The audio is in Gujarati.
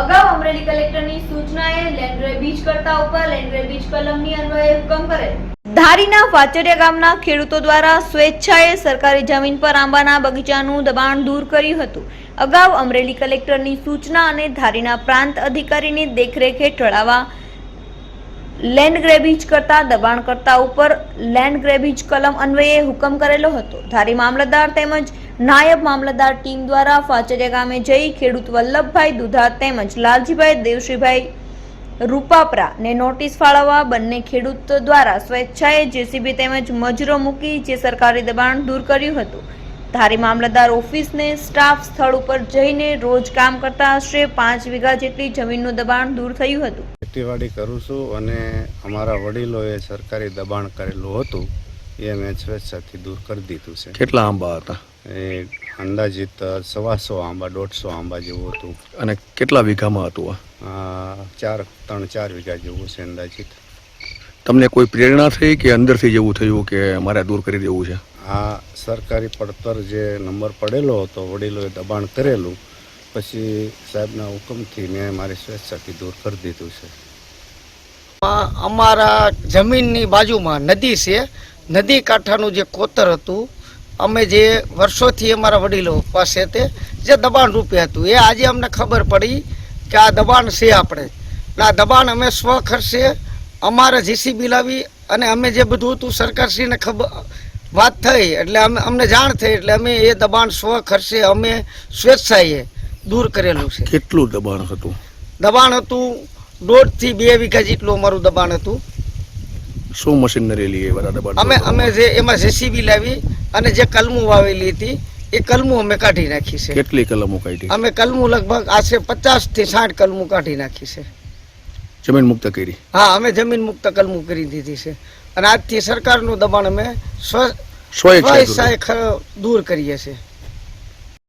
અગાઉ અમરેલી કલેક્ટરની સૂચનાએ લેન્ડ બીજ કરતા ઉપર લેન્ડરે બીજ કલમની અન્વયે હુકમ કરેલ ધારીના વાચરિયા ગામના ખેડૂતો દ્વારા સ્વેચ્છાએ સરકારી જમીન પર આંબાના બગીચાનું દબાણ દૂર કર્યું હતું. અગાઉ અમરેલી કલેક્ટરની સૂચના અને ધારીના પ્રાંત અધિકારીની દેખરેખ હેઠળ આવા લેન્ડ ગ્રેબીજ કરતા દબાણ કરતા ઉપર લેન્ડ ગ્રેબીજ કલમ અન્વયે હુકમ કરેલો હતો. ધારી મામલતદાર તેમજ નાયબ મામલતદાર ટીમ દ્વારા ફાચરિયા ગામે જઈ ખેડૂત વલ્લભભાઈ દુધા તેમજ લાલજીભાઈ દેવશ્રીભાઈ રૂપાપરા ને નોટિસ ફાળવવા બંને ખેડૂત દ્વારા સ્વેચ્છાએ જેસીબી તેમજ મજૂરો મૂકી જે સરકારી દબાણ દૂર કર્યું હતું. ધારી મામલતદાર ઓફિસને સ્ટાફ સ્થળ ઉપર જઈને રોજ કામ કરતા આશરે પાંચ વીઘા જેટલી જમીનનું દબાણ દૂર થયું હતું. ખેતીવાડી કરું છું અને અમારા વડીલોએ સરકારી દબાણ કરેલું હતું. એ મેં સ્વેચ્છાથી દૂર કરી દીધું છે. કેટલા આંબા હતા? એ અંદાજિત સવાસો આંબા દોઢસો આંબા જેવું હતું. અને કેટલા વીઘામાં હતું આ? ચાર ત્રણ ચાર વીઘા જેવું છે અંદાજિત. તમને કોઈ પ્રેરણા થઈ કે અંદરથી જેવું થયું કે મારે દૂર કરી દેવું છે? આ સરકારી પડતર જે નંબર પડેલો હતો વડીલોએ દબાણ કરેલું પછી સાહેબના હુકમથી મેં મારી સ્વેચ્છાથી દૂર કરી દીધું છે. અમારા જમીનની બાજુમાં નદી છે. નદી કાંઠાનું જે કોતર હતું અમે જે વર્ષોથી અમારા વડીલો પાસે તે જે દબાણ રૂપે હતું એ આજે અમને ખબર પડી કે આ દબાણ છે આપણે. આ દબાણ અમે સ્વ ખર્ચે અમારે જીસીબી લાવી અને અમે જે બધું હતું સરકારશ્રીને ખબર વાત થઈ એટલે અમે અમને જાણ થઈ એટલે અમે એ દબાણ સ્વ ખર્ચે અમે સ્વેચ્છાએ દૂર કરેલું છે. કેટલું દબાણ હતું? દબાણ હતું દોઢથી બે વીઘા જેટલું અમારું દબાણ હતું. શું મશીનરી લઈ એ બધા? દબાણ અમે અમે જે એમાં જેસીબી લાવી અને જે કલમું વાવેલી હતી એ કલમું અમે કાઢી નાખી છે. કેટલી કલમો કાઢી? અમે કલમું લગભગ આશરે પચાસથી સાઠ કલમું કાઢી નાખી છે. જમીન મુક્ત કરી? હા અમે જમીન મુક્ત કલમું કરી દીધી છે. અને આજથી સરકારનું દબાણ અમે સ્વ સ્વેચ્છાએ દૂર દૂર કરીએ છીએ.